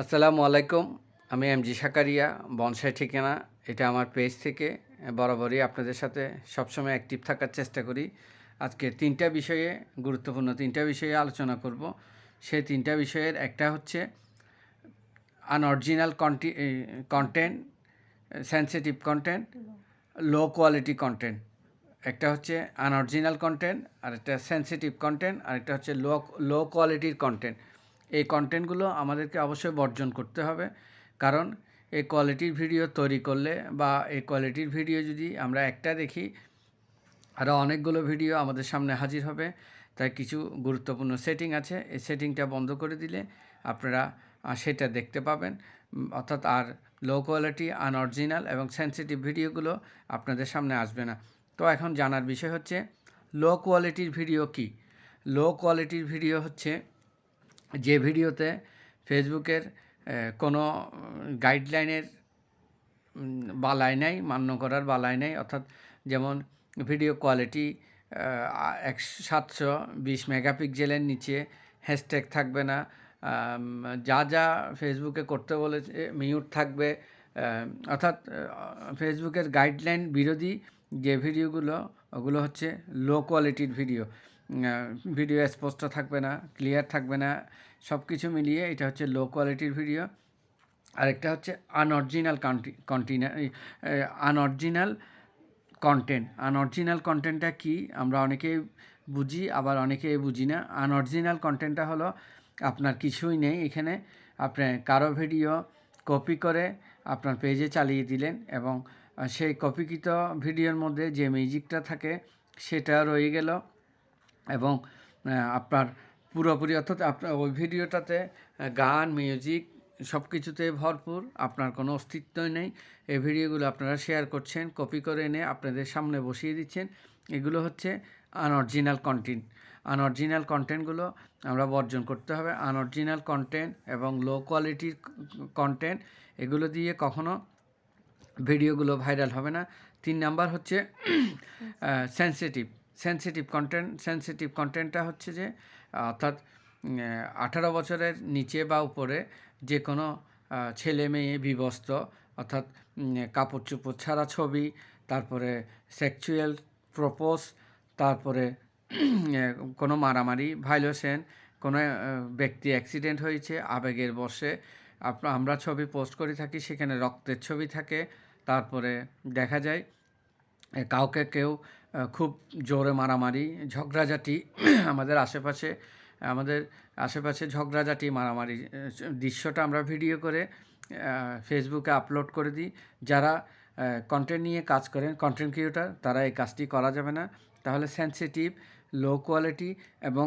আসসালামু আলাইকুম। আমি এম জি সাকারিয়া, বনসাই ঠিকানা। এটা আমার পেজ থেকে। বরাবরই আপনাদের সাথে সবসময় অ্যাক্টিভ থাকার চেষ্টা করি। আজকে তিনটা বিষয়ে, গুরুত্বপূর্ণ তিনটা বিষয়ে আলোচনা করব। সেই তিনটা বিষয়ের একটা হচ্ছে unoriginal কন্টি content sensitive content low quality content একটা হচ্ছে আনঅরিজিনাল কন্টেন্ট আর একটা সেন্সিটিভ কন্টেন্ট আর একটা হচ্ছে লো লো কোয়ালিটির কন্টেন্ট এই কন্টেন্টগুলো আমাদেরকে অবশ্যই বর্জন করতে হবে। কারণ এই কোয়ালিটির ভিডিও তৈরি করলে বা এই কোয়ালিটির ভিডিও যদি আমরা একটা দেখি আরও অনেকগুলো ভিডিও আমাদের সামনে হাজির হবে। তাই কিছু গুরুত্বপূর্ণ সেটিং আছে। এই সেটিংটা বন্ধ করে দিলে আপনারা সেটা দেখতে পাবেন। অর্থাৎ আর লো কোয়ালিটি আনঅরিজিনাল এবং সেন্সিটিভ ভিডিওগুলো আপনাদের সামনে আসবে না। তো এখন জানার বিষয় হচ্ছে লো কোয়ালিটির ভিডিও কি? লো কোয়ালিটির ভিডিও হচ্ছে যে ভিডিওতে ফেসবুকের কোনো গাইডলাইনের বালাই নাই, মান্য করার বালাই নাই, অর্থাৎ যেমন ভিডিও কোয়ালিটি এক সাতশো বিশ মেগাপিক্সেলের নিচে হ্যাশট্যাগ থাকবে না যা যা ফেসবুকে করতে বলেছে, মিউট থাকবে অর্থাৎ ফেসবুকের গাইডলাইন বিরোধী যে ভিডিওগুলো, ওগুলো হচ্ছে লো কোয়ালিটির ভিডিও। ভিডিও স্পষ্ট থাকবে না ক্লিয়ার থাকবে না সব কিছু মিলিয়ে এটা হচ্ছে লো কোয়ালিটির ভিডিও আরেকটা হচ্ছে unoriginal content unoriginal content unoriginal কন্টেন্টটা কি? আমরা অনেকেই বুঝি, আবার অনেকেই বুঝি না। আনঅরিজিনাল কন্টেন্টটা হলো আপনার কিছুই নেই এখানে। আপনি কারও ভিডিও কপি করে আপনার পেজে চালিয়ে দিলেন এবং সেই কপিকৃত ভিডিওর মধ্যে যে মিউজিকটা থাকে, সেটা রয়ে গেল। এবং আপনার পুরোপুরি, অর্থাৎ আপনার ওই ভিডিওটাতে গান মিউজিক সব কিছুতে ভরপুর, আপনার কোনো অস্তিত্বই নেই। এই ভিডিওগুলো আপনারা শেয়ার করছেন কপি করে এনে আপনাদের সামনে বসিয়ে দিচ্ছেন। এগুলো হচ্ছে আনঅরিজিনাল কন্টেন্ট আনঅরিজিনাল কন্টেন্টগুলো আমরা বর্জন করতে হবে। আনঅরিজিনাল কন্টেন্ট এবং লো কোয়ালিটির কন্টেন্ট এগুলো দিয়ে কখনো ভিডিওগুলো ভাইরাল হবে না। তিন নাম্বার হচ্ছে সেন্সিটিভ সেন্সিটিভ কন্টেন্ট সেন্সিটিভ কন্টেন্টটা হচ্ছে যে, অর্থাৎ আঠারো বছরের নিচে বা উপরে যে কোনো ছেলে মেয়ে বিবস্ত অর্থাৎ কাপড় চোপড় ছাড়া ছবি, তারপরে সেক্সুয়াল প্রপোজ তারপরে কোনো মারামারি ভাইলেশন কোনো ব্যক্তি অ্যাক্সিডেন্ট হয়েছে, আবেগের আপ- আমরা ছবি পোস্ট করে থাকি, সেখানে রক্তের ছবি থাকে, তারপরে দেখা যায় কাউকে কেউ খুব জোরে মারামারি, ঝগড়াঝাটি, আমাদের আশেপাশে আমাদের আশেপাশে ঝগড়াঝাটি, মারামারি দৃশ্যটা আমরা ভিডিও করে ফেসবুকে আপলোড করে দিই। যারা কন্টেন্ট নিয়ে কাজ করেন কন্টেন্ট ক্রিয়েটার তারা এই কাজটি করা যাবে না। তাহলে সেন্সিটিভ লো কোয়ালিটি এবং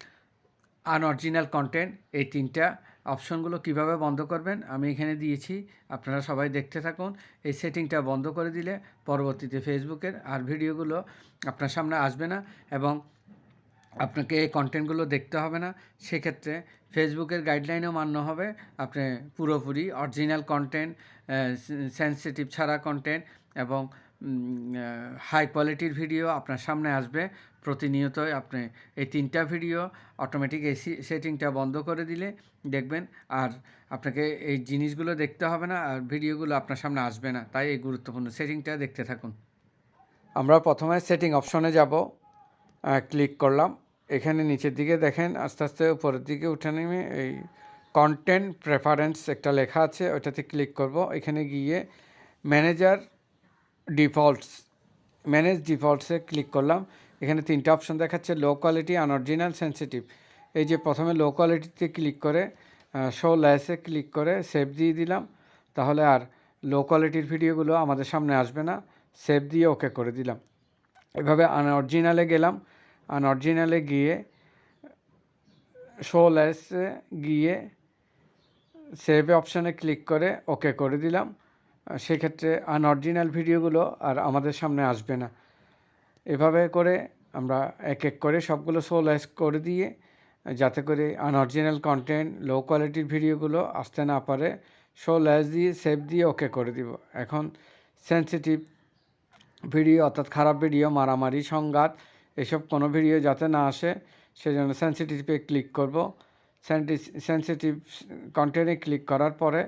আনঅরিজিনাল কন্টেন্ট এই তিনটা অপশনগুলো কীভাবে বন্ধ করবেন, আমি এখানে দিয়েছি। আপনারা সবাই দেখতে থাকুন। এই সেটিংটা বন্ধ করে দিলে পরবর্তীতে ফেসবুকের আর ভিডিওগুলো আপনার সামনে আসবে না এবং আপনাকে এই কন্টেন্টগুলো দেখতে হবে না। সেক্ষেত্রে ফেসবুকের গাইডলাইনও মান্য হবে। আপনি পুরোপুরি অরিজিনাল কন্টেন্ট সেন্সিটিভ ছাড়া কন্টেন্ট এবং হাই কোয়ালিটির ভিডিও আপনার সামনে আসবে। প্রতিনিয়তই আপনি এই তিনটা ভিডিও অটোমেটিক এই সেটিংটা বন্ধ করে দিলে দেখবেন আর আপনাকে এই জিনিসগুলো দেখতে হবে না আর ভিডিওগুলো আপনার সামনে আসবে না। তাই এই গুরুত্বপূর্ণ সেটিংটা দেখতে থাকুন। আমরা প্রথমে সেটিং অপশনে যাব। ক্লিক করলাম। এখানে নিচের দিকে দেখেন আস্তে আস্তে উপরের দিকে উঠে নেমে এই কন্টেন্ট প্রেফারেন্স একটা লেখা আছে ওইটাতে ক্লিক করব। এখানে গিয়ে ম্যানেজার ডিফল্টস ম্যানেজ ডিফল্টসে ক্লিক করলাম। এখানে তিনটা অপশন দেখাচ্ছে লো কোয়ালিটি আনঅরিজিনাল সেন্সিটিভ এই যে প্রথমে লো কোয়ালিটিতে ক্লিক করে শো লেসে ক্লিক করে সেভ দিয়ে দিলাম, তাহলে আর লো কোয়ালিটির ভিডিওগুলো আমাদের সামনে আসবে না সেভ দিয়ে ওকে করে দিলাম। এভাবে আনঅরিজিনালে গেলাম আনঅরিজিনালে গিয়ে শো লেসে গিয়ে সেভ অপশানে ক্লিক করে ওকে করে দিলাম সেক্ষেত্রে আনঅরিজিনাল ভিডিওগুলো আর আমাদের সামনে আসবে না। এভাবে করে আমরা এক এক করে সবগুলো লেস করে দিয়ে, যাতে করে আনঅরিজিনাল কন্টেন্ট লো কোয়ালিটির ভিডিওগুলো আসতে না পারে শো লেস দিয়ে, সেভ দিয়ে ওকে করে দিব। এখন সেন্সিটিভ ভিডিও অর্থাৎ খারাপ ভিডিও, মারামারি, সংঘাত, এসব কোনো ভিডিও যাতে না আসে, সেজন্য সেন্সিটিভে ক্লিক করব। সেন্সিটিভ কন্টেন্টে ক্লিক করার পরে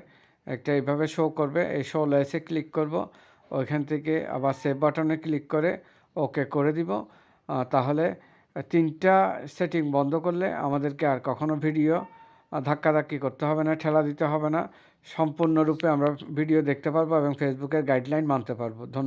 একটা এইভাবে শো করবে, এই শো লেসে ক্লিক করব। ওইখান থেকে আবার সেভ বাটনে ক্লিক করে ওকে করে দিব। তাহলে তিনটা সেটিং বন্ধ করলে আমাদেরকে আর কখনো ভিডিও ধাক্কাধাক্কি করতে হবে না, ঠেলা দিতে হবে না। সম্পূর্ণরূপে আমরা ভিডিও দেখতে পারব এবং ফেসবুকের গাইডলাইন মানতে পারব। ধন্যবাদ।